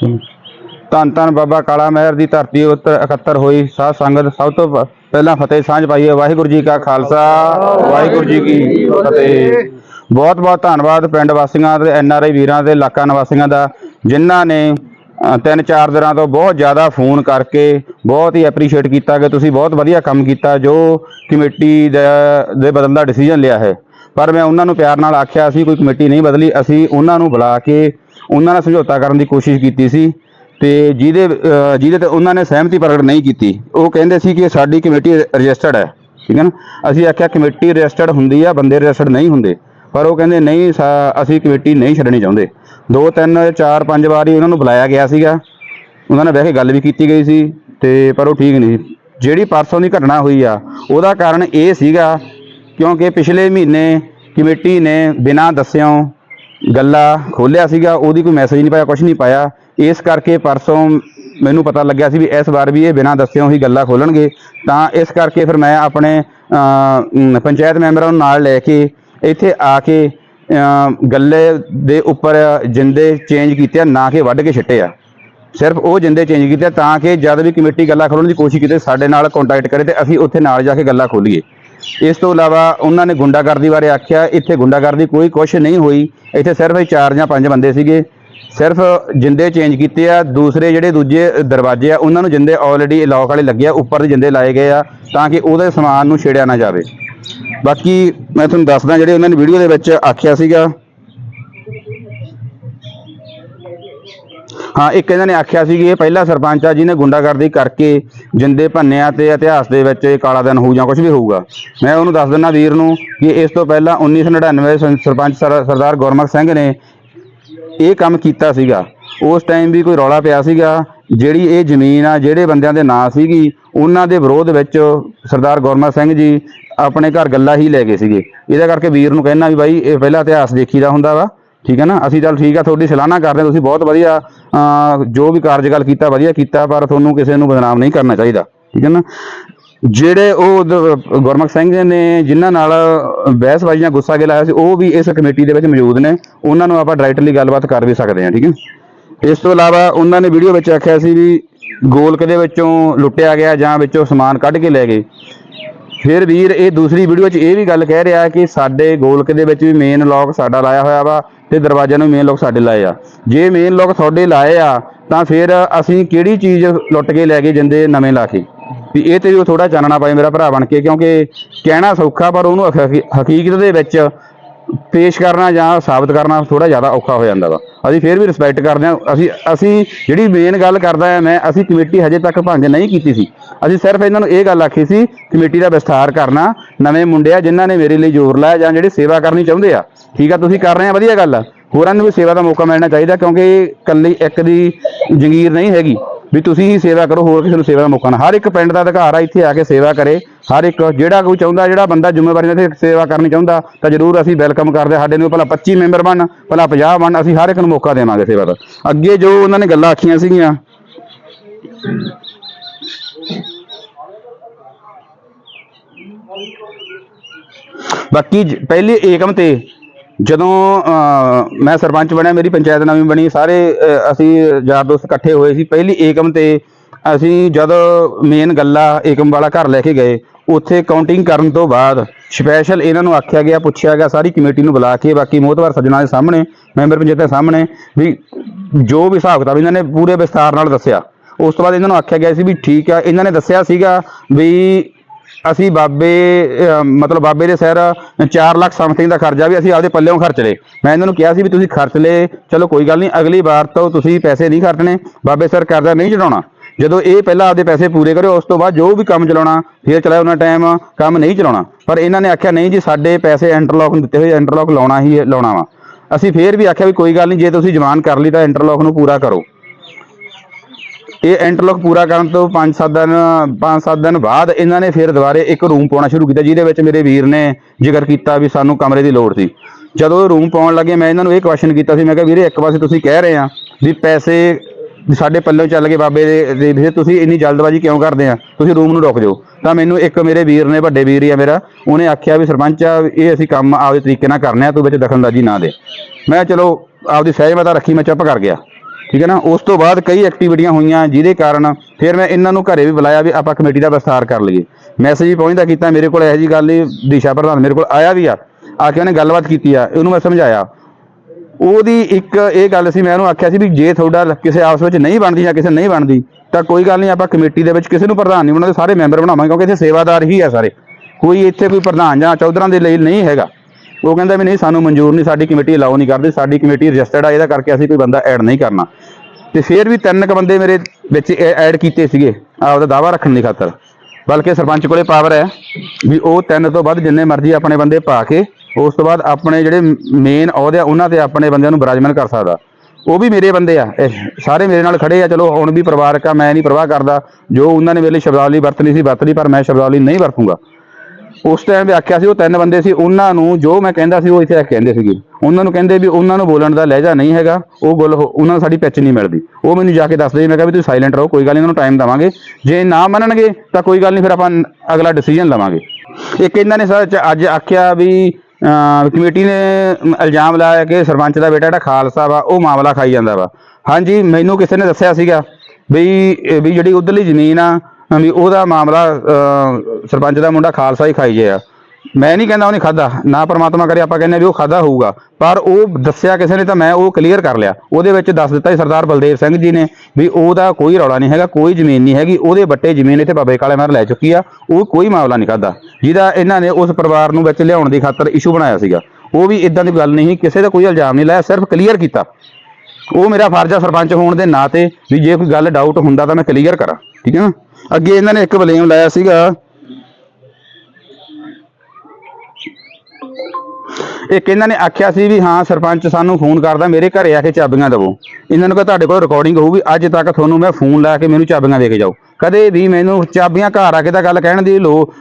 ਧੰਨ ਧੰਨ ਬਾਬਾ ਕਾਲਾ ਮਹਿਰ ਦੀ ਧਰਤੀ ਉੱਤੇ ਇਕੱਤਰ ਹੋਈ। ਸਾਧ ਸੰਗਤ ਸਭ ਤੋਂ ਪ- ਪਹਿਲਾਂ ਫਤਿਹ ਸਾਂਝ ਪਾਈਏ ਵਾਹਿਗੁਰੂ ਜੀ ਕਾ ਖਾਲਸਾ ਵਾਹਿਗੁਰੂ ਜੀ ਕੀ ਫਤਿਹ। ਬਹੁਤ ਬਹੁਤ ਧੰਨਵਾਦ ਪਿੰਡ ਵਾਸੀਆਂ ਤੇ ਐਨ ਆਰ ਆਈ ਵੀਰਾਂ ਤੇ ਇਲਾਕਾ ਨਿਵਾਸੀਆਂ ਦਾ ਜਿਨ੍ਹਾਂ ਨੇ ਅ, ਤਿੰਨ ਚਾਰ ਦਿਨਾਂ ਤੋਂ ਬਹੁਤ ਜ਼ਿਆਦਾ ਫੋਨ ਕਰਕੇ ਬਹੁਤ ਹੀ ਐਪਰੀਸ਼ੀਏਟ ਕੀਤਾ ਕਿ ਤੁਸੀਂ ਬਹੁਤ ਵਧੀਆ ਕੰਮ ਕੀਤਾ ਜੋ ਕਮੇਟੀ ਦਾ ਦੇ ਬਦਲਣ ਦਾ ਡਿਸੀਜਨ ਲਿਆ ਹੈ। ਪਰ ਮੈਂ ਉਹਨਾਂ ਨੂੰ ਪਿਆਰ ਨਾਲ ਆਖਿਆ ਅਸੀਂ ਕੋਈ ਕਮੇਟੀ ਨਹੀਂ ਬਦਲੀ ਅਸੀਂ ਉਹਨਾਂ ਨੂੰ ਬੁਲਾ ਕੇ ਉਹਨਾਂ ਨਾਲ ਸਮਝੌਤਾ ਕਰਨ ਦੀ ਕੋਸ਼ਿਸ਼ ਕੀਤੀ ਸੀ ਤੇ ਜਿਹਦੇ ਜਿਹਦੇ ਤੇ ਉਹਨਾਂ ਨੇ ਸਹਿਮਤੀ ਪ੍ਰਗਟ ਨਹੀਂ ਕੀਤੀ। ਉਹ ਕਹਿੰਦੇ ਸੀ ਕਿ ਸਾਡੀ ਕਮੇਟੀ ਰਜਿਸਟਰਡ ਹੈ, ਠੀਕ ਹੈ ਨਾ? ਅਸੀਂ ਆਖਿਆ ਕਮੇਟੀ ਰਜਿਸਟਰਡ ਹੁੰਦੀ ਆ, ਬੰਦੇ ਰਜਿਸਟਰਡ ਨਹੀਂ ਹੁੰਦੇ। ਪਰ ਉਹ ਕਹਿੰਦੇ ਨਹੀਂ, ਸਾ- ਅਸੀਂ ਕਮੇਟੀ ਨਹੀਂ ਛੱਡਣੀ ਚਾਹੁੰਦੇ। ਦੋ, ਤਿੰਨ, ਚਾਰ, ਪੰਜ ਵਾਰੀ ਉਹਨਾਂ ਨੂੰ ਬੁਲਾਇਆ ਗਿਆ ਸੀਗਾ। ਉਹਨਾਂ ਨਾਲ ਬਹਿ ਕੇ ਗੱਲ ਵੀ ਕੀਤੀ ਗਈ ਸੀ, ਤੇ ਪਰ ਉਹ ਠੀਕ ਨਹੀਂ। ਜਿਹੜੀ ਪਰਸੋਂ ਦੀ ਘਟਨਾ ਹੋਈ ਆ, ਉਹਦਾ ਕਾਰਨ ਇਹ ਸੀਗਾ, ਕਿਉਂਕਿ ਪਿਛਲੇ ਮਹੀਨੇ ਕਮੇਟੀ ਨੇ ਬਿਨਾਂ ਦੱਸਿਓ ਗੱਲਾ ਖੋਲਿਆ ਸੀਗਾ, ਉਹਦੀ ਕੋਈ ਮੈਸੇਜ ਨਹੀਂ ਪਾਇਆ ਕੁਝ ਨਹੀਂ ਪਾਇਆ। ਇਸ ਕਰਕੇ ਪਰਸੋਂ ਮੈਨੂੰ ਪਤਾ ਲੱਗਿਆ ਸੀ ਵੀ ਇਸ ਵਾਰ ਵੀ ਇਹ ਬਿਨਾਂ ਦੱਸਿਓ ਹੀ ਗੱਲਾਂ ਖੋਲਣਗੇ। ਤਾਂ ਇਸ ਕਰਕੇ ਫਿਰ ਮੈਂ ਆਪਣੇ ਪੰਚਾਇਤ ਮੈਂਬਰਾਂ ਨੂੰ ਨਾਲ ਲੈ ਕੇ ਇੱਥੇ ਆ ਕੇ ਗੱਲੇ ਦੇ ਉੱਪਰ ਜਿੰਦੇ ਚੇਂਜ ਕੀਤੇ ਆ, ਨਾ ਕਿ ਵੱਢ ਕੇ ਛਿੱਟੇ ਆ। ਸਿਰਫ ਉਹ ਜਿੰਦੇ ਚੇਂਜ ਕੀਤੇ ਤਾਂ ਕਿ ਜਦ ਵੀ ਕਮੇਟੀ ਗੱਲਾਂ ਖੋਲ੍ਹਣ ਦੀ ਕੋਸ਼ਿਸ਼ ਕੀਤੇ, ਸਾਡੇ ਨਾਲ ਕੰਟੈਕਟ ਕਰੇ ਤੇ ਅਸੀਂ ਉੱਥੇ ਨਾਲ ਜਾ ਕੇ ਗੱਲਾਂ ਖੋਲੀਏ। ਇਸ ਤੋਂ ਇਲਾਵਾ ਉਹਨਾਂ ਨੇ ਗੁੰਡਾਗਰਦੀ ਬਾਰੇ ਆਖਿਆ, ਇੱਥੇ ਗੁੰਡਾਗਰਦੀ ਕੋਈ ਕੁਛ ਨਹੀਂ ਹੋਈ, ਇੱਥੇ ਸਿਰਫ ਇਹ ਚਾਰ ਜਾਂ ਪੰਜ ਬੰਦੇ ਸੀਗੇ। ਸਿਰਫ ਜਿੰਦੇ ਚੇਂਜ ਕੀਤੇ ਆ, ਦੂਸਰੇ ਜਿਹੜੇ ਦੂਜੇ ਦਰਵਾਜ਼ੇ ਆ, ਉਹਨਾਂ ਨੂੰ ਜਿੰਦੇ ਆਲਰੇਡੀ ਲੌਕ ਵਾਲੇ ਲੱਗੇ ਆ, ਉੱਪਰ ਦੇ ਜਿੰਦੇ ਲਾਏ ਗਏ ਆ, ਤਾਂ ਕਿ ਉਹਦੇ ਸਮਾਨ ਨੂੰ ਛੇੜਿਆ ਨਾ ਜਾਵੇ। ਬਾਕੀ ਮੈਂ ਤੁਹਾਨੂੰ ਦੱਸਦਾ ਜਿਹੜੇ ਉਹਨਾਂ ਨੇ ਵੀਡੀਓ ਦੇ ਵਿੱਚ ਆਖਿਆ ਸੀਗਾ ਹਾਂ, ਇੱਕ ਇਹਨਾਂ ਨੇ ਆਖਿਆ ਸੀ ਕਿ ਇਹ ਪਹਿਲਾ ਸਰਪੰਚ ਆ, ਜਿਹਨੇ ਗੁੰਡਾਗਰਦੀ ਕਰਕੇ ਜਿੰਦੇ ਭੰਨਿਆ ਤੇ ਇਤਿਹਾਸ ਦੇ ਵਿੱਚ ਕਾਲਾ ਦਿਨ ਹੋਊ ਜਾਂ ਕੁਝ ਵੀ ਹੋਊਗਾ। ਮੈਂ ਉਹਨੂੰ ਦੱਸ ਦਿੰਦਾ ਵੀਰ ਨੂੰ ਕਿ ਇਸ ਤੋਂ ਪਹਿਲਾਂ 1999 ਸਰ- ਸਰਪੰਚ ਸਰ- ਸਰਦਾਰ ਗੁਰਮੁਖ ਸਿੰਘ ਨੇ ਇਹ ਕੰਮ ਕੀਤਾ ਸੀਗਾ। ਉਸ ਟਾਈਮ ਵੀ ਕੋਈ ਰੌਲਾ ਪਿਆ ਸੀਗਾ, ਜਿਹੜੀ ਇਹ ਜ਼ਮੀਨ ਆ, ਜਿਹੜੇ ਬੰਦਿਆਂ ਦੇ ਨਾਂ ਸੀਗੀ, ਉਹਨਾਂ ਦੇ ਵਿਰੋਧ ਵਿੱਚ ਸਰਦਾਰ ਗੁਰਮੁਖ ਸਿੰਘ ਜੀ ਆਪਣੇ ਘਰ ਗੱਲਾਂ ਹੀ ਲੈ ਗਏ ਸੀਗੇ। ਇਹਦਾ ਕਰਕੇ ਵੀਰ ਨੂੰ ਕਹਿਣਾ ਵੀ ਬਾਈ, ਇਹ ਪਹਿਲਾ ਇਤਿਹਾਸ ਦੇਖੀਦਾ ਹੁੰਦਾ ਵਾ। ਠੀਕ ਹੈ ਨਾ? ਅਸੀਂ ਚੱਲ ਠੀਕ ਆ ਤੁਹਾਡੀ ਸਲਾਹਨਾ ਕਰਦੇ ਹਾਂ, ਤੁਸੀਂ ਬਹੁਤ ਵਧੀਆ ਜੋ ਵੀ ਕਾਰਜਕਾਲ ਕੀਤਾ ਵਧੀਆ ਕੀਤਾ ਪਰ ਤੁਹਾਨੂੰ ਕਿਸੇ ਨੂੰ ਬਦਨਾਮ ਨਹੀਂ ਕਰਨਾ ਚਾਹੀਦਾ ਠੀਕ ਹੈ ਨਾ? ਜਿਹੜੇ ਉਹ ਦ- ਗੁਰਮੁਖ ਸਿੰਘ ਜੀ ਨੇ ਜਿਨ੍ਹਾਂ ਨਾਲ ਬਹਿਸਬਾਜ਼ੀ ਜਾਂ ਗੁੱਸਾ ਗਿਲਾ ਆਇਆ ਸੀ ਉਹ ਵੀ ਇਸ ਕਮੇਟੀ ਦੇ ਵਿੱਚ ਮੌਜੂਦ ਨੇ ਉਹਨਾਂ ਨੂੰ ਆਪਾਂ ਡਾਇਰੈਕਟਲੀ ਗੱਲਬਾਤ ਕਰ ਵੀ ਸਕਦੇ ਹਾਂ ਠੀਕ ਹੈ? ਇਸ ਤੋਂ ਇਲਾਵਾ ਉਹਨਾਂ ਨੇ ਵੀਡੀਓ ਵਿੱਚ ਆਖਿਆ ਸੀ ਵੀ ਗੋਲਕ ਦੇ ਵਿੱਚੋਂ ਲੁੱਟਿਆ ਗਿਆ ਜਾਂ ਵਿੱਚੋਂ ਸਮਾਨ ਕੱਢ ਕੇ ਲੈ ਗਏ। ਫਿਰ ਵੀਰ ਇਹ ਦੂਸਰੀ ਵੀਡੀਓ 'ਚ ਇਹ ਵੀ ਗੱਲ ਕਹਿ ਰਿਹਾ ਕਿ ਸਾਡੇ ਗੋਲਕ ਦੇ ਵਿੱਚ ਵੀ ਮੇਨ ਲੋਕ ਸਾਡਾ ਲਾਇਆ ਹੋਇਆ ਵਾ ਤੇ ਦਰਵਾਜ਼ਿਆਂ ਨੂੰ ਮੇਨ ਲੋਕ ਸਾਡੇ ਲਾਏ ਆ। ਜੇ ਮੇਨ ਲੋਕ ਤੁਹਾਡੇ ਲਾਏ ਆ, ਤਾਂ ਫਿਰ ਅਸੀਂ ਕਿਹੜੀ ਚੀਜ਼ ਲੁੱਟ ਕੇ ਲੈ ਕੇ ਜਾਂਦੇ ਨਵੇਂ ਲਾ ਕੇ? ਵੀ ਇਹ ਤੇ ਵੀ ਥੋੜਾ ਚਾਨਣਾ ਪਾਏ ਮੇਰਾ ਭਰਾ ਬਣ ਕੇ, ਕਿਉਂਕਿ ਕਹਿਣਾ ਸੌਖਾ, ਪਰ ਉਹਨੂੰ ਹਕੀਕਤ ਦੇ ਵਿੱਚ ਪੇਸ਼ ਕਰਨਾ ਜਾਂ ਸਾਬਤ ਕਰਨਾ ਥੋੜਾ ਜ਼ਿਆਦਾ ਔਖਾ ਹੋ ਜਾਂਦਾ ਵਾ। ਅਸੀਂ ਫਿਰ ਵੀ ਰਿਸਪੈਕਟ ਕਰਦੇ ਹਾਂ। ਅਸੀਂ ਅਸੀਂ ਜਿਹੜੀ ਮੇਨ ਗੱਲ ਕਰਦਾ ਹਾਂ ਮੈਂ, ਅਸੀਂ ਕਮੇਟੀ ਹਜੇ ਤੱਕ ਭੰਗ ਨਹੀਂ ਕੀਤੀ ਸੀ। ਅਸੀਂ ਸਿਰਫ ਇਹਨਾਂ ਨੂੰ ਇਹ ਗੱਲ ਆਖੀ ਸੀ, ਕਮੇਟੀ ਦਾ ਵਿਸਥਾਰ ਕਰਨਾ, ਨਵੇਂ ਮੁੰਡੇ ਆ ਜਿਨ੍ਹਾਂ ਨੇ ਮੇਰੇ ਲਈ ਜ਼ੋਰ ਲਾਇਆ ਜਾਂ ਜਿਹੜੇ ਸੇਵਾ ਕਰਨੀ ਚਾਹੁੰਦੇ ਆ ਠੀਕ ਆ, ਤੁਸੀਂ ਕਰ ਰਹੇ ਆ, ਵਧੀਆ ਗੱਲ ਆ। ਹੋਰਾਂ ਨੂੰ ਵੀ ਸੇਵਾ ਦਾ ਮੌਕਾ ਮਿਲਣਾ ਚਾਹੀਦਾ, ਕਿਉਂਕਿ ਇਕੱਲੀ ਇੱਕ ਦੀ ਜੰਗੀਰ ਨਹੀਂ ਹੈਗੀ। ਵੀ ਤੁਸੀਂ ਹੀ ਸੇਵਾ ਕਰੋ, ਹੋਰ ਕਿਸੇ ਨੂੰ ਸੇਵਾ ਦਾ ਮੌਕਾ ਨਾ। ਹਰ ਇੱਕ ਪਿੰਡ ਦਾ ਅਧਿਕਾਰ ਆ, ਇੱਥੇ ਆ ਕੇ ਸੇਵਾ ਕਰੇ। ਹਰ ਇੱਕ ਜਿਹੜਾ ਕੋਈ ਚਾਹੁੰਦਾ, ਜਿਹੜਾ ਬੰਦਾ ਜ਼ਿੰਮੇਵਾਰੀ ਨਾਲ ਇੱਥੇ ਸੇਵਾ ਕਰਨੀ ਚਾਹੁੰਦਾ, ਤਾਂ ਜ਼ਰੂਰ ਅਸੀਂ ਵੈਲਕਮ ਕਰਦੇ ਹਾਂ। ਸਾਡੇ ਨੂੰ ਭਲਾ 25 ਮੈਂਬਰ ਬਣ, ਭਲਾ 50 ਬਣ, ਅਸੀਂ ਹਰ ਇੱਕ ਨੂੰ ਮੌਕਾ ਦੇਵਾਂਗੇ ਸੇਵਾ ਦਾ। ਅੱਗੇ ਜੋ ਉਹਨਾਂ ਨੇ ਗੱਲਾਂ ਆਖੀਆਂ ਸੀਗੀਆਂ। ਬਾਕੀ ਜ- ਪਹਿਲੇ ਏਕਮ ਤੇ ਜਦੋਂ ਮੈਂ ਸਰਪੰਚ ਬਣਿਆ, ਮੇਰੀ ਪੰਚਾਇਤ ਨਵੀਂ ਬਣੀ, ਸਾਰੇ ਅਸੀਂ ਯਾਰ ਦੋਸਤ ਇਕੱਠੇ ਹੋਏ ਸੀ। ਪਹਿਲੀ ਏਕਮ ਤੇ ਅਸੀਂ ਜਦ ਮੇਨ ਗੱਲਾ ਏਕਮ ਵਾਲਾ ਘਰ ਲੈ ਕੇ ਗਏ, ਉੱਥੇ ਕਾਊਂਟਿੰਗ ਕਰਨ ਤੋਂ ਬਾਅਦ ਸਪੈਸ਼ਲ ਇਹਨਾਂ ਨੂੰ ਆਖਿਆ ਗਿਆ, ਪੁੱਛਿਆ ਗਿਆ, ਸਾਰੀ ਕਮੇਟੀ ਨੂੰ ਬੁਲਾ ਕੇ, ਬਾਕੀ ਮੋਹਤਵਾਰ ਸੱਜਣਾ ਦੇ ਸਾਹਮਣੇ, ਮੈਂਬਰ ਪੰਚਾਇਤ ਦੇ ਸਾਹਮਣੇ, ਵੀ ਜੋ ਵੀ ਹਿਸਾਬ ਕਿਤਾਬ ਇਹਨਾਂ ਨੇ ਪੂਰੇ ਵਿਸਥਾਰ ਨਾਲ ਦੱਸਿਆ। ਉਸ ਤੋਂ ਬਾਅਦ ਇਹਨਾਂ ਨੂੰ ਆਖਿਆ ਗਿਆ ਸੀ ਵੀ ਠੀਕ ਆ, ਇਹਨਾਂ ਨੇ ਦੱਸਿਆ ਸੀਗਾ ਵੀ ਅਸੀਂ ਬਾਬੇ ਮਤਲਬ ਬਾਬੇ ਦੇ ਸਿਰ 4 ਲੱਖ ਸਮਥਿੰਗ ਦਾ ਖਰਚਾ ਵੀ ਅਸੀਂ ਆਪਦੇ ਪੱਲਿਓਂ ਖਰਚ ਲਏ। ਮੈਂ ਇਹਨਾਂ ਨੂੰ ਕਿਹਾ ਸੀ ਵੀ ਤੁਸੀਂ ਖਰਚ ਲਏ, ਚਲੋ ਕੋਈ ਗੱਲ ਨਹੀਂ, ਅਗਲੀ ਵਾਰ ਤੋਂ ਤੁਸੀਂ ਪੈਸੇ ਨਹੀਂ ਖਰਚਣੇ, ਬਾਬੇ ਸਰ ਕਰਜ਼ਾ ਨਹੀਂ ਚੜਾਉਣਾ ਜਦੋਂ ਇਹ ਪਹਿਲਾਂ ਆਪਦੇ ਪੈਸੇ ਪੂਰੇ ਕਰਿਓ ਉਸ ਤੋਂ ਬਾਅਦ ਜੋ ਵੀ ਕੰਮ ਚਲਾਉਣਾ, ਫਿਰ ਚਲਾਇਆ ਉਹਨਾਂ ਟਾਈਮ ਕੰਮ ਨਹੀਂ ਚਲਾਉਣਾ। ਪਰ ਇਹਨਾਂ ਨੇ ਆਖਿਆ, ਨਹੀਂ ਜੀ, ਸਾਡੇ ਪੈਸੇ ਇੰਟਰਲੌਕ ਨੂੰ ਦਿੱਤੇ ਹੋਏ ਇੰਟਰਲੌਕ ਲਾਉਣਾ ਹੀ, ਲਾਉਣਾ ਵਾ। ਅਸੀਂ ਫੇਰ ਵੀ ਆਖਿਆ ਵੀ ਕੋਈ ਗੱਲ ਨਹੀਂ, ਜੇ ਤੁਸੀਂ ਜ਼ਮਾਨ ਕਰ ਲਈ ਤਾਂ ਇੰਟਰਲੌਕ ਨੂੰ ਪੂਰਾ ਕਰੋ। ਇਹ ਇੰਟਰਲੌਕ ਪੂਰਾ ਕਰਨ ਤੋਂ 5-7 ਦਿਨ 5-7 ਦਿਨ ਬਾਅਦ ਇਹਨਾਂ ਨੇ ਫਿਰ ਦੁਬਾਰੇ ਇੱਕ ਰੂਮ ਪਾਉਣਾ ਸ਼ੁਰੂ ਕੀਤਾ, ਜਿਹਦੇ ਵਿੱਚ ਮੇਰੇ ਵੀਰ ਨੇ ਜ਼ਿਕਰ ਕੀਤਾ ਵੀ ਸਾਨੂੰ ਕਮਰੇ ਦੀ ਲੋੜ ਸੀ। ਜਦੋਂ ਇਹ ਰੂਮ ਪਾਉਣ ਲੱਗੇ, ਮੈਂ ਇਹਨਾਂ ਨੂੰ ਇਹ ਕੁਐਸਚਨ ਕੀਤਾ ਸੀ, ਮੈਂ ਕਿਹਾ, ਵੀਰੇ, ਇੱਕ ਪਾਸੇ ਤੁਸੀਂ ਕਹਿ ਰਹੇ ਆ ਵੀ ਪੈਸੇ ਸਾਡੇ ਪੱਲੇ ਚੱਲ ਗਏ ਬਾਬੇ ਦੇ ਦੇ ਵੀ ਤੁਸੀਂ ਇੰਨੀ ਜਲਦਬਾਜ਼ੀ ਕਿਉਂ ਕਰਦੇ ਆ? ਤੁਸੀਂ ਰੂਮ ਨੂੰ ਰੋਕ ਜਾਓ। ਤਾਂ ਮੈਨੂੰ ਇੱਕ ਮੇਰੇ ਵੀਰ ਨੇ, ਵੱਡੇ ਵੀਰ ਹੀ ਆ ਮੇਰਾ, ਉਹਨੇ ਆਖਿਆ ਵੀ, ਸਰਪੰਚ ਆ, ਇਹ ਅਸੀਂ ਕੰਮ ਆਪਦੇ ਤਰੀਕੇ ਨਾਲ ਕਰਨੇ ਆ, ਤੂੰ ਵਿੱਚ ਦਖਲਅੰਦਾਜ਼ੀ ਨਾ ਦੇ। ਮੈਂ ਕਿਹਾ, ਚਲੋ, ਆਪਦੀ ਸਹਿਜਮਤਾ ਰੱਖੀ, ਮੈਂ ਚੁੱਪ ਕਰ ਗਿਆ। ਠੀਕ ਹੈ ਨਾ? ਉਸ ਤੋਂ ਬਾਅਦ ਕਈ ਐਕਟੀਵਿਟੀਆਂ ਹੋਈਆਂ ਜਿਹਦੇ ਕਾਰਨ ਫਿਰ ਮੈਂ ਇਹਨਾਂ ਨੂੰ ਘਰੇ ਵੀ ਬੁਲਾਇਆ ਵੀ ਆਪਾਂ ਕਮੇਟੀ ਦਾ ਵਿਸਥਾਰ ਕਰ ਲਈਏ। ਮੈਸੇਜ ਵੀ ਪਹੁੰਚਦਾ ਕੀਤਾ ਮੇਰੇ ਕੋਲ ਇਹੋ ਜੀ ਗੱਲ ਨਹੀਂ ਦਿਸ਼ਾ ਪ੍ਰਧਾਨ ਮੇਰੇ ਕੋਲ ਆਇਆ ਵੀ ਆ ਆ ਕੇ ਉਹਨੇ ਗੱਲਬਾਤ ਕੀਤੀ ਆ, ਉਹਨੂੰ ਮੈਂ ਸਮਝਾਇਆ। ਉਹਦੀ ਇੱਕ ਇਹ ਗੱਲ ਸੀ, ਮੈਂ ਉਹਨੂੰ ਆਖਿਆ ਸੀ ਵੀ ਜੇ ਤੁਹਾਡਾ ਕਿਸੇ ਆਪਸ ਵਿੱਚ ਨਹੀਂ ਬਣਦੀ ਜਾਂ ਕਿਸੇ ਨਹੀਂ ਬਣਦੀ, ਤਾਂ ਕੋਈ ਗੱਲ ਨਹੀਂ, ਆਪਾਂ ਕਮੇਟੀ ਦੇ ਵਿੱਚ ਕਿਸੇ ਨੂੰ ਪ੍ਰਧਾਨ ਨਹੀਂ ਬਣਾਉਂਦੇ, ਸਾਰੇ ਮੈਂਬਰ ਬਣਾਵਾਂਗੇ ਕਿਉਂਕਿ ਇੱਥੇ ਸੇਵਾਦਾਰ ਹੀ ਆ ਸਾਰੇ। ਕੋਈ ਇੱਥੇ ਕੋਈ ਪ੍ਰਧਾਨ ਜਾਂ ਚੌਧਰਾਂ ਦੇ ਲਈ ਨਹੀਂ ਹੈਗਾ। ਉਹ ਕਹਿੰਦਾ ਵੀ ਨਹੀਂ, ਸਾਨੂੰ ਮਨਜ਼ੂਰ ਨਹੀਂ, ਸਾਡੀ ਕਮੇਟੀ ਅਲਾਉ ਨਹੀਂ ਕਰਦੀ, ਸਾਡੀ ਕਮੇਟੀ ਰਜਿਸਟਰਡ ਆ, ਇਹਦਾ ਕਰਕੇ ਅਸੀਂ ਕੋਈ ਬੰਦਾ ਐਡ ਨਹੀਂ ਕਰਨਾ। ਤੇ ਫਿਰ ਵੀ ਤਿੰਨ ਕ ਬੰਦੇ ਮੇਰੇ ਵਿੱਚ ਐਡ ਕੀਤੇ ਸੀਗੇ ਆਪ ਦਾ ਦਾਵਾ ਰੱਖਣ ਦੀ ਖਾਤਰ। ਬਲਕਿ ਸਰਪੰਚ ਕੋਲੇ ਪਾਵਰ ਹੈ ਵੀ ਉਹ ਤਿੰਨ ਤੋਂ ਵੱਧ ਜਿੰਨੇ ਮਰਜ਼ੀ ਆਪਣੇ ਬੰਦੇ ਪਾ ਕੇ, ਉਸ ਤੋਂ ਬਾਅਦ ਆਪਣੇ ਜਿਹੜੇ ਮੇਨ ਅਹੁਦੇ ਆ, ਉਹਨਾਂ ਤੇ ਆਪਣੇ ਬੰਦਿਆਂ ਨੂੰ ਬਰਾਜਮਾਨ ਕਰ ਸਕਦਾ। ਉਹ ਵੀ ਮੇਰੇ ਬੰਦੇ ਆ, ਇਹ ਸਾਰੇ ਮੇਰੇ ਨਾਲ ਖੜੇ ਆ, ਚਲੋ ਹੁਣ ਵੀ ਪਰਿਵਾਰਕ ਆ, ਮੈਂ ਨਹੀਂ ਪਰਵਾਹ ਕਰਦਾ, ਜੋ ਉਹਨਾਂ ਨੇ ਮੇਰੇ ਲਈ ਸ਼ਬਦਾਵਲੀ ਵਰਤਣੀ ਸੀ ਵਰਤਣੀ ਪਰ ਮੈਂ ਸ਼ਬਦਾਵਲੀ ਨਹੀਂ ਵਰਤੂੰਗਾ। ਉਸ ਟਾਈਮ ਵੀ ਆਖਿਆ ਸੀ ਉਹ ਤਿੰਨ ਬੰਦੇ ਸੀ ਉਹਨਾਂ ਨੂੰ ਜੋ ਮੈਂ ਕਹਿੰਦਾ ਸੀ ਉਹ ਇੱਥੇ ਆ ਕੇ ਕਹਿੰਦੇ ਸੀਗੇ। ਉਹਨਾਂ ਨੂੰ ਕਹਿੰਦੇ ਵੀ ਉਹਨਾਂ ਨੂੰ ਬੋਲਣ ਦਾ ਲਹਿਜਾ ਨਹੀਂ ਹੈਗਾ ਉਹ ਗੁੱਲ ਹੋ- ਉਹਨਾਂ ਨੂੰ ਸਾਡੀ ਪਿੱਚ ਨਹੀਂ ਮਿਲਦੀ। ਉਹ ਮੈਨੂੰ ਜਾ ਕੇ ਦੱਸਦੇ ਮੈਂ ਕਿਹਾ ਵੀ ਤੁਸੀਂ ਸਾਇਲੈਂਟ ਰਹੋ ਕੋਈ ਗੱਲ ਨਹੀਂ ਉਹਨਾਂ ਨੂੰ ਟਾਈਮ ਦੇਵਾਂਗੇ। ਜੇ ਨਾ ਮੰਨਣਗੇ ਤਾਂ ਕੋਈ ਗੱਲ ਨਹੀਂ ਫਿਰ ਆਪਾਂ ਅਗਲਾ ਡਿਸੀਜਨ ਲਵਾਂਗੇ। ਇੱਕ ਇਹਨਾਂ ਨੇ ਸਰ ਅੱਜ ਆਖਿਆ ਵੀ ਅਹ, ਕਮੇਟੀ ਨੇ ਇਲਜ਼ਾਮ ਲਾਇਆ ਕਿ ਸਰਪੰਚ ਦਾ ਬੇਟਾ ਜਿਹੜਾ ਖਾਲਸਾ ਵਾ ਉਹ ਮਾਮਲਾ ਖਾਈ ਜਾਂਦਾ ਵਾ। ਹਾਂਜੀ ਮੈਨੂੰ ਕਿਸੇ ਨੇ ਦੱਸਿਆ ਸੀਗਾ ਵੀ ਵੀ ਜਿਹੜੀ ਉਧਰਲੀ ਜ਼ਮੀਨ ਆ ਵੀ ਉਹਦਾ ਮਾਮਲਾ ਅਹ, ਸਰਪੰਚ ਦਾ ਮੁੰਡਾ ਖਾਲਸਾ ਹੀ ਖਾਈ ਗਿਆ। ਮੈਂ ਨਹੀਂ ਕਹਿੰਦਾ ਉਹਨੇ ਖਾਦਾ ਨਾ ਪਰਮਾਤਮਾ ਕਰੇ ਆਪਾਂ ਕਹਿੰਦੇ ਵੀ ਉਹ ਖਾਦਾ ਹੋਊਗਾ। ਪਰ ਉਹ ਦੱਸਿਆ ਕਿਸੇ ਨੇ ਤਾਂ ਮੈਂ ਉਹ ਕਲੀਅਰ ਕਰ ਲਿਆ। ਉਹਦੇ ਵਿੱਚ ਦੱਸ ਦਿੱਤਾ ਸੀ ਸਰਦਾਰ ਬਲਦੇਵ ਸਿੰਘ ਜੀ ਨੇ ਵੀ ਉਹਦਾ ਕੋਈ ਰੌਲਾ ਨਹੀਂ ਹੈਗਾ ਕੋਈ ਜ਼ਮੀਨ ਨਹੀਂ ਹੈਗੀ। ਉਹਦੇ ਬੱਟੇ ਜ਼ਮੀਨ ਇੱਥੇ ਬਾਬੇ ਕਾਲੇ ਮਾਰ ਲੈ ਚੁੱਕੀ ਆ। ਉਹ ਕੋਈ ਮਾਮਲਾ ਨਹੀਂ ਖਾਦਾ ਜਿਹਦਾ ਇਹਨਾਂ ਨੇ ਉਸ ਪਰਿਵਾਰ ਨੂੰ ਵਿੱਚ ਲਿਆਉਣ ਦੀ ਖਾਤਰ ਇਸ਼ੂ ਬਣਾਇਆ ਸੀਗਾ। ਉਹ ਵੀ ਇਦਾਂ ਦੀ ਗੱਲ ਨਹੀਂ ਕਿਸੇ ਦਾ ਕੋਈ ਇਲਜ਼ਾਮ ਨਹੀਂ ਲਾਇਆ ਸਿਰਫ ਕਲੀਅਰ ਕੀਤਾ। ਉਹ ਮੇਰਾ ਫਰਜ਼ ਆ ਸਰਪੰਚ ਹੋਣ ਦੇ ਨਾਤੇ ਵੀ ਜੇ ਕੋਈ ਗੱਲ ਡਾਊਟ ਹੁੰਦਾ ਤਾਂ ਮੈਂ ਕਲੀਅਰ ਕਰਾਂ। ਠੀਕ ਹੈ ਨਾ? ਅੱਗੇ ਇਹਨਾਂ ਨੇ ਇੱਕ ਬਲੇਮ ਲਾਇਆ ਸੀਗਾ। ਇੱਕ ਇਹਨਾਂ ਨੇ ਆਖਿਆ ਸੀ ਵੀ ਹਾਂ, ਸਰਪੰਚ ਸਾਨੂੰ ਫੋਨ ਕਰਦਾ, ਮੇਰੇ ਘਰੇ ਆ ਕੇ ਚਾਬੀਆਂ ਦਿਵੋ। ਇਹਨਾਂ ਨੂੰ ਕਹ ਤੁਹਾਡੇ ਕੋਲ ਰਿਕਾਰਡਿੰਗ ਹੋਊਗੀ, ਅੱਜ ਤੱਕ ਤੁਹਾਨੂੰ ਮੈਂ ਫੋਨ ਲਾ ਕੇ ਮੈਨੂੰ ਚਾਬੀਆਂ ਦੇ ਕੇ ਜਾਓ। ਕਦੇ ਵੀ ਮੈਨੂੰ ਚਾਬੀਆਂ ਘਰ ਆ ਕੇ ਤਾਂ ਗੱਲ ਕਹਿਣ ਦੀ ਲੋ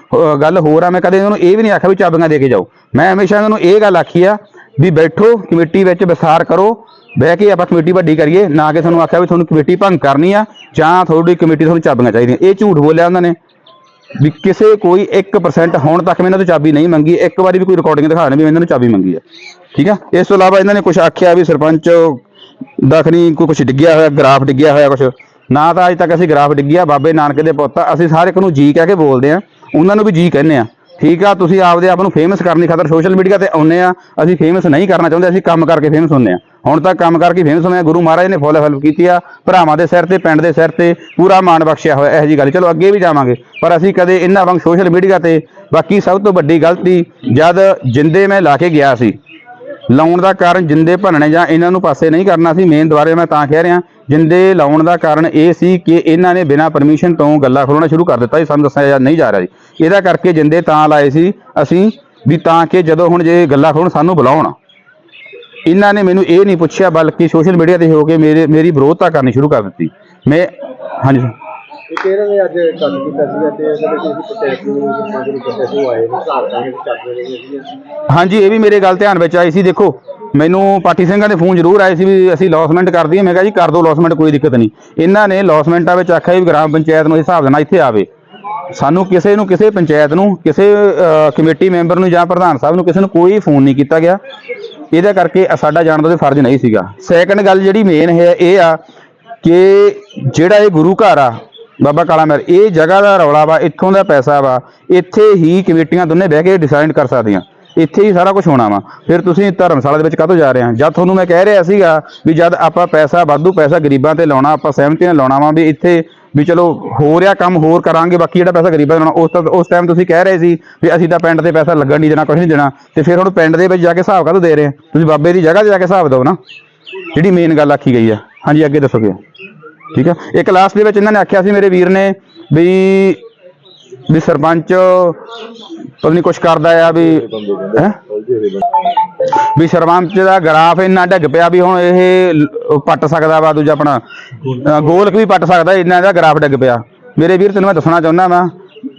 ਗੱਲ ਹੋਰ ਆ, ਮੈਂ ਕਦੇ ਇਹਨਾਂ ਨੂੰ ਇਹ ਵੀ ਨਹੀਂ ਆਖਿਆ ਵੀ ਚਾਬੀਆਂ ਦੇ ਕੇ ਜਾਓ। ਮੈਂ ਹਮੇਸ਼ਾ ਇਹਨਾਂ ਨੂੰ ਇਹ ਗੱਲ ਆਖੀ ਆ ਵੀ ਬੈਠੋ, ਕਮੇਟੀ ਵਿੱਚ ਵਿਸਾਰ ਕਰੋ, ਬਹਿ ਕੇ ਆਪਾਂ ਕਮੇਟੀ ਵੱਡੀ ਕਰੀਏ। ਨਾ ਕਿ ਤੁਹਾਨੂੰ ਆਖਿਆ ਵੀ ਤੁਹਾਨੂੰ ਕਮੇਟੀ ਭੰਗ ਕਰਨੀ ਆ, ਜਾਂ ਤੁਹਾਡੀ ਕਮੇਟੀ ਤੁਹਾਨੂੰ ਚਾਬੀਆਂ ਚਾਹੀਦੀਆਂ। ਇਹ ਝੂਠ ਬੋਲਿਆ ਉਹਨਾਂ ਨੇ। ਵੀ ਕਿਸੇ ਕੋਈ 1% ਹੁਣ ਤੱਕ ਮੈਂ ਇਹਨਾਂ ਤੋਂ ਚਾਬੀ ਨਹੀਂ ਮੰਗੀ, ਇੱਕ ਵਾਰੀ ਵੀ ਕੋਈ ਰਿਕਾਰਡਿੰਗ ਦਿਖਾ ਦੇਣ ਵੀ ਮੈਂ ਇਹਨਾਂ ਨੂੰ ਚਾਬੀ ਮੰਗੀ ਆ। ਠੀਕ ਆ? ਇਸ ਤੋਂ ਇਲਾਵਾ ਇਹਨਾਂ ਨੇ ਕੁਝ ਆਖਿਆ ਵੀ ਸਰਪੰਚ ਦਖਣੀ ਕੋਈ ਕੁਝ ਡਿੱਗਿਆ ਹੋਇਆ, ਗ੍ਰਾਫ ਡਿੱਗਿਆ ਹੋਇਆ ਕੁਝ ਨਾ ਤਾਂ ਅੱਜ ਤੱਕ ਅਸੀਂ ਗ੍ਰਾਫ ਡਿੱਗਿਆ, ਬਾਬੇ ਨਾਨਕ ਦੇ ਪੁੱਤ ਅਸੀਂ ਸਾਰੇ ਇੱਕ ਨੂੰ ਜੀ ਕਹਿ ਕੇ ਬੋਲਦੇ ਆ। ਉਹਨਾਂ ਨੂੰ ਵੀ ਜੀ ਕਹਿੰਦੇ ਆ। ਠੀਕ ਆ, ਤੁਸੀਂ ਆਪਦੇ ਆਪ ਨੂੰ ਫੇਮਸ ਕਰਨ ਦੀ ਖਾਤਰ ਸੋਸ਼ਲ ਮੀਡੀਆ ਤੇ ਆਉਂਦੇ ਆ। ਅਸੀਂ ਫੇਮਸ ਨਹੀਂ ਕਰਨਾ ਚਾਹੁੰਦੇ, ਅਸੀਂ ਕੰਮ ਕਰਕੇ ਫੇਮਸ ਹੁੰਦੇ ਆ। ਹੁਣ ਤੱਕ ਕੰਮ ਕਰਕੇ ਫੇਮਸ ਹੋਏ ਆ, ਗੁਰੂ ਮਹਾਰਾਜ ਨੇ ਫੁੱਲ ਹੈਲਪ ਕੀਤੀ ਆ, ਭਰਾਵਾਂ ਦੇ ਸਿਰ ਤੇ, ਪਿੰਡ ਦੇ ਸਿਰ ਤੇ, ਪੂਰਾ ਮਾਣ ਬਖਸ਼ਿਆ ਹੋਇਆ, ਇਹੋ ਜੀ ਗੱਲ। ਚਲੋ, ਅੱਗੇ ਵੀ ਜਾਵਾਂਗੇ, ਪਰ ਅਸੀਂ ਕਦੇ ਇਹਨਾਂ ਵਾਂਗ ਸੋਸ਼ਲ ਮੀਡੀਆ ਤੇ, ਬਾਕੀ ਸਭ ਤੋਂ ਵੱਡੀ ਗਲਤੀ, ਜਦ ਜਿੰਦੇ ਮੈਂ ਲਾ ਕੇ ਗਿਆ ਸੀ, ਲਾਉਣ ਦਾ ਕਾਰਨ ਜਿੰਦੇ ਭੰਨਣੇ ਜਾਂ ਇਹਨਾਂ ਨੂੰ ਪਾਸੇ ਨਹੀਂ ਕਰਨਾ ਸੀ ਮੇਨ ਦੁਆਰੇ ਮੈਂ ਤਾਂ ਕਹਿ ਰਿਹਾ ਜਿੰਦੇ ਲਾਉਣ ਦਾ ਕਾਰਨ ਇਹ ਸੀ ਕਿ ਇਹਨਾਂ ਨੇ ਬਿਨਾਂ ਪਰਮਿਸ਼ਨ ਤੋਂ ਗੱਲਾਂ ਖੋਲਣਾ ਸ਼ੁਰੂ ਕਰ ਦਿੱਤਾ ਸੀ ਸਾਨੂੰ ਦੱਸਿਆ ਜਾ- ਨਹੀਂ ਜਾ ਰਿਹਾ ਜੀ। ਇਹਦਾ ਕਰਕੇ ਜਿੰਦੇ ਤਾਂ ਲਾਏ ਸੀ ਅਸੀਂ ਵੀ ਤਾਂ ਕਿ ਜਦੋਂ ਹੁਣ ਜੇ ਗੱਲਾਂ ਖੋਲਣ ਸਾਨੂੰ ਬੁਲਾਉਣ। ਇਹਨਾਂ ਨੇ ਮੈਨੂੰ ਇਹ ਨਹੀਂ ਪੁੱਛਿਆ ਬਲਕਿ ਸੋਸ਼ਲ ਮੀਡੀਆ ਤੇ ਹੋ ਕੇ ਮੇਰੇ ਮੇਰੀ ਵਿਰੋਧਤਾ ਕਰਨੀ ਸ਼ੁਰੂ ਕਰ ਦਿੱਤੀ। ਮੈਂ ਹਾਂਜੀ। ਇੱਕ ਇਹਨਾਂ ਨੇ ਅੱਜ ਕੱਟ ਕੀਤਾ ਸੀਗਾ ਤੇ ਇਹਦੇ ਵਿੱਚ ਅਸੀਂ ਪੰਚਾਇਤ ਨੂੰ ਸਰਪੰਚ ਨੂੰ ਕਹਿੰਦੇ ਸੀ? ਉਹ ਆਏ ਨੇ ਘਰ ਦਾ ਚੱਲ ਰਹੇ ਸੀਗੇ। ਹਾਂਜੀ ਇਹ ਵੀ ਮੇਰੇ ਗੱਲ ਧਿਆਨ ਵਿੱਚ ਆਈ ਸੀ। ਦੇਖੋ ਮੈਨੂੰ ਪਾਠੀ ਸਿੰਘਾਂ ਦੇ ਫੋਨ ਜ਼ਰੂਰ ਆਏ ਸੀ ਵੀ ਅਸੀਂ ਲੌਸਮੈਂਟ ਕਰ ਦਈਏ। ਮੈਂ ਕਿਹਾ ਜੀ ਕਰ ਦਿਓ ਲੌਸਮੈਂਟ ਕੋਈ ਦਿੱਕਤ ਨਹੀਂ। ਇਹਨਾਂ ਨੇ ਲੌਸਮੈਂਟਾਂ ਵਿੱਚ ਆਖਿਆ ਵੀ ਗ੍ਰਾਮ ਪੰਚਾਇਤ ਨੂੰ ਹਿਸਾਬ ਦੇਣਾ ਇੱਥੇ ਆਵੇ। ਸਾਨੂੰ ਕਿਸੇ ਨੂੰ ਕਿਸੇ ਪੰਚਾਇਤ ਨੂੰ, ਕਿਸੇ ਕਮੇਟੀ ਮੈਂਬਰ ਨੂੰ ਜਾਂ ਪ੍ਰਧਾਨ ਸਾਹਿਬ ਨੂੰ ਕਿਸੇ ਨੂੰ ਕੋਈ ਫੋਨ ਨਹੀਂ ਕੀਤਾ ਗਿਆ। ਇਹਦਾ ਕਰਕੇ ਸਾਡਾ ਜਾਣ ਦਾ ਤੇ ਫਰਜ਼ ਨਹੀਂ ਸੀਗਾ। ਸੈਕੰਡ ਗੱਲ ਜਿਹੜੀ ਮੇਨ ਹੈ, ਇਹ ਆ ਕਿ ਜਿਹੜਾ ਇਹ ਗੁਰੂ ਘਰ ਆ, ਬਾਬਾ ਕਾਲਾ ਮਹਿਰ ਇਹ ਜਗ੍ਹਾ ਦਾ ਰੌਲਾ ਵਾ, ਇੱਥੋਂ ਦਾ ਪੈਸਾ ਵਾ, ਇੱਥੇ ਹੀ ਕਮੇਟੀਆਂ ਦੋਨੇ ਬਹਿ ਕੇ ਡਿਸਾਈਡ ਕਰ ਸਕਦੀਆਂ। ਇੱਥੇ ਹੀ ਸਾਰਾ ਕੁਝ ਹੋਣਾ ਵਾ। ਫਿਰ ਤੁਸੀਂ ਧਰਮਸ਼ਾਲਾ ਦੇ ਵਿੱਚ ਕਾਹਤੋਂ ਜਾ ਰਹੇ ਆ? ਜਦ ਤੁਹਾਨੂੰ ਮੈਂ ਕਹਿ ਰਿਹਾ ਸੀਗਾ ਵੀ ਜਦ ਆਪਾਂ ਪੈਸਾ, ਵਾਧੂ ਪੈਸਾ ਗਰੀਬਾਂ ਤੇ ਲਾਉਣਾ, ਆਪਾਂ ਸਹਿਮਤੀ ਨਾਲ ਲਾਉਣਾ ਵਾ ਵੀ ਇੱਥੇ ਵੀ ਚਲੋ ਹੋ ਰਿਹਾ ਕੰਮ ਹੋਰ ਕਰਾਂਗੇ, ਬਾਕੀ ਜਿਹੜਾ ਪੈਸਾ ਗਰੀਬਾਂ ਦਾ ਲਾਉਣਾ, ਉਸ ਤਾਂ- ਉਸ ਟਾਈਮ ਤੁਸੀਂ ਕਹਿ ਰਹੇ ਸੀ ਵੀ ਅਸੀਂ ਤਾਂ ਪਿੰਡ ਤੇ ਪੈਸਾ ਲੱਗਣ ਨਹੀਂ ਦੇਣਾ ਕੁਝ ਨਹੀਂ ਦੇਣਾ। ਤੇ ਫਿਰ ਹੁਣ ਪਿੰਡ ਦੇ ਵਿੱਚ ਜਾ ਕੇ ਹਿਸਾਬ ਕਾਹਤੋਂ ਦੇ ਰਹੇ ਆ? ਤੁਸੀਂ ਬਾਬੇ ਦੀ ਜਗ੍ਹਾ ਤੇ ਜਾ ਕੇ ਹਿਸਾਬ ਦਿਓ ਨਾ। ਜਿਹੜੀ ਮੇਨ ਗੱਲ ਆਖੀ ਗਈ ਆ। ਹਾਂਜੀ, ਅੱਗੇ ਦੱਸੋਗੇ ਠੀਕ ਆ? ਇੱਕ ਲਾਸਟ ਦੇ ਵਿੱਚ ਇਹਨਾਂ ਨੇ ਆਖਿਆ ਸੀ ਮੇਰੇ ਵੀਰ ਨੇ ਵੀ ਵੀ ਸਰਪੰਚ ਪਤਾ ਨਹੀਂ ਕੁਛ ਕਰਦਾ ਆ ਵੀ ਹੈਂ? ਵੀ ਸਰਪੰਚ ਦਾ ਗ੍ਰਾਫ ਇੰਨਾ ਡਿੱਗ ਪਿਆ ਵੀ ਹੁਣ ਇਹ ਲ- ਪੱਟ ਸਕਦਾ ਵਾ ਦੂਜਾ ਆਪਣਾ। ਅ, ਗੋਲਕ ਵੀ ਪੱਟ ਸਕਦਾ ਇੰਨਾ ਦਾ ਗ੍ਰਾਫ ਡਿੱਗ ਪਿਆ। ਮੇਰੇ ਵੀਰ ਤੈਨੂੰ ਮੈਂ ਦੱਸਣਾ ਚਾਹੁੰਦਾ ਵਾ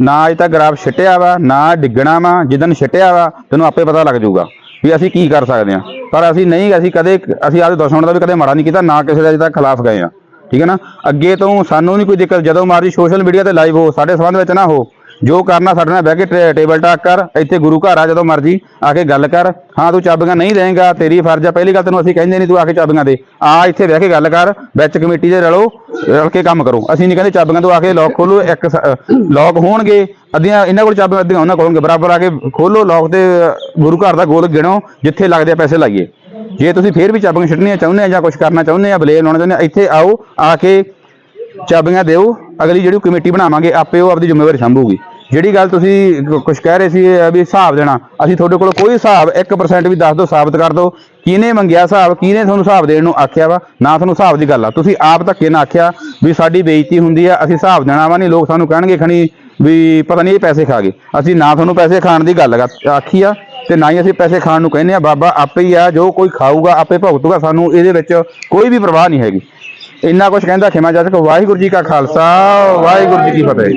ਨਾ ਅਜੇ ਤੱਕ ਗ੍ਰਾਫ ਛਿੱਟਿਆ ਵਾ ਨਾ ਡਿੱਗਣਾ ਵਾ ਜਿੱਦਨ ਛਿੱਟਿਆ ਵਾ ਤੈਨੂੰ ਆਪੇ ਪਤਾ ਲੱਗ ਜਾਊਗਾ ਵੀ ਅਸੀਂ ਕੀ ਕਰ ਸਕਦੇ ਹਾਂ। ਪਰ ਅਸੀਂ ਨਹੀਂ ਅਸੀਂ ਕਦੇ ਅਸੀਂ ਆਪਦੇ ਦੁਸ਼ਮਣ ਦਾ ਵੀ ਕਦੇ ਮਾੜਾ ਨਹੀਂ ਕੀਤਾ ਨਾ ਕਿਸੇ ਦਾ ਅਜੇ ਤੱਕ ਖਿਲਾਫ ਗਏ ਆ ਠੀਕ ਹੈ ਨਾ? ਅੱਗੇ ਤੋਂ ਸਾਨੂੰ ਨਹੀਂ ਕੋਈ ਦਿੱਕਤ ਜਦੋਂ ਮਰਜ਼ੀ ਸੋਸ਼ਲ ਮੀਡੀਆ ਤੇ ਲਾਈਵ ਹੋ ਸਾਡੇ ਸੰਬੰਧ ਵਿੱਚ ਨਾ ਹੋ ਜੋ ਕਰਨਾ ਸਾਡੇ ਨਾਲ ਬਹਿ ਕੇ ਟੇ- ਟੇਬਲ ਟਾਕ ਕਰ, ਇੱਥੇ ਗੁਰੂ ਘਰ ਆ ਜਦੋਂ ਮਰਜ਼ੀ ਆ ਕੇ ਗੱਲ ਕਰ। ਹਾਂ, ਤੂੰ ਚਾਬੀਆਂ ਨਹੀਂ ਦੇਂਗਾ, ਤੇਰੀ ਫਰਜ਼ ਆ। ਪਹਿਲੀ ਗੱਲ ਤੈਨੂੰ ਅਸੀਂ ਕਹਿੰਦੇ ਨਹੀਂ ਤੂੰ ਆ ਕੇ ਚਾਬੀਆਂ ਦੇ। ਆ ਇੱਥੇ ਬਹਿ ਕੇ ਗੱਲ ਕਰ, ਵਿੱਚ ਕਮੇਟੀ ਦੇ ਰਲੋ, ਰਲ ਕੇ ਕੰਮ ਕਰੋ। ਅਸੀਂ ਨਹੀਂ ਕਹਿੰਦੇ ਚਾਬੀਆਂ ਤੋਂ ਆ ਕੇ ਲੋਕ ਖੋਲੋ ਇੱਕ ਲੋਕ ਹੋਣਗੇ। ਅੱਧੀਆਂ ਇਹਨਾਂ ਕੋਲ ਚਾਬੀਆਂ, ਅੱਧੀਆਂ ਉਹਨਾਂ ਕੋਲ ਬਰਾਬਰ ਆ ਕੇ ਖੋਲੋ ਲੋਕ ਤੇ ਗੁਰੂ ਘਰ ਦਾ ਗੋਲ ਗਿਣੋ, ਜਿੱਥੇ ਲੱਗਦੇ ਆ ਪੈਸੇ ਲਾਈਏ। ਜੇ ਤੁਸੀਂ ਫੇਰ ਵੀ ਚਾਬੀਆਂ ਛੱਡਣੀਆਂ ਚਾਹੁੰਦੇ ਆ ਜਾਂ ਕੁਝ ਕਰਨਾ ਚਾਹੁੰਦੇ ਆ, ਬਲੇਰ ਲਾਉਣਾ ਚਾਹੁੰਦੇ ਆ, ਇੱਥੇ ਆਓ, ਆ ਕੇ ਚਾਬੀਆਂ ਦਿਓ। ਅਗਲੀ ਜਿਹੜੀ ਕਮੇਟੀ ਬਣਾਵਾਂਗੇ, ਆਪੇ ਉਹ ਆਪਦੀ ਜ਼ਿੰਮੇਵਾਰੀ ਸੰਭੂਗੀ। ਜਿਹੜੀ ਗੱਲ ਤੁਸੀਂ ਕੁਝ ਕਹਿ ਰਹੇ ਸੀ ਵੀ ਹਿਸਾਬ ਦੇਣਾ, ਅਸੀਂ ਤੁਹਾਡੇ ਕੋਲ ਕੋਈ ਹਿਸਾਬ 1% ਵੀ ਦੱਸ ਦਿਓ, ਸਾਬਤ ਕਰ ਦਿਓ। ਕਿਹਨੇ ਮੰਗਿਆ ਹਿਸਾਬ, ਕਿਹਨੇ ਤੁਹਾਨੂੰ ਹਿਸਾਬ ਦੇਣ ਨੂੰ ਆਖਿਆ ਵਾ, ਨਾ ਤੁਹਾਨੂੰ ਹਿਸਾਬ ਦੀ ਗੱਲ ਆ। ਤੁਸੀਂ ਆਪ ਧੱਕੇ ਨਾਲ ਆਖਿਆ ਵੀ ਸਾਡੀ ਬੇਇੱਜ਼ਤੀ ਹੁੰਦੀ ਆ, ਅਸੀਂ ਹਿਸਾਬ ਦੇਣਾ ਵਾ, ਨਹੀਂ ਲੋਕ ਸਾਨੂੰ ਕਹਿਣਗੇ ਖਣੀ ਵੀ ਪਤਾ ਨਹੀਂ ਇਹ ਪੈਸੇ ਖਾ ਗਏ। ਅਸੀਂ ਨਾ ਤੁਹਾਨੂੰ ਪੈਸੇ ਖਾਣ ਦੀ ਗੱਲ ਆਖੀ ਆ, ਤੇ ਨਾ ਹੀ ਅਸੀਂ ਪੈਸੇ ਖਾਣ ਨੂੰ ਕਹਿੰਦੇ ਆ। ਬਾਬਾ ਆਪੇ ਹੀ ਆ, ਜੋ ਕੋਈ ਖਾਊਗਾ, ਆਪੇ ਭੁਗਤੂਗਾ, ਸਾਨੂੰ ਇਹਦੇ ਵਿੱਚ ਕੋਈ ਵੀ ਪਰਵਾਹ ਨਹੀਂ ਹੈਗੀ। ਇੰਨਾ ਕੁਝ ਕਹਿੰਦਾ ਖਿਮਾ ਜਾਜਕ ਵਾਹਿਗੁਰੂ ਜੀ ਕਾ ਖਾਲਸਾ ਵਾਹਿਗੁਰੂ ਜੀ ਕੀ ਫਤਿਹ।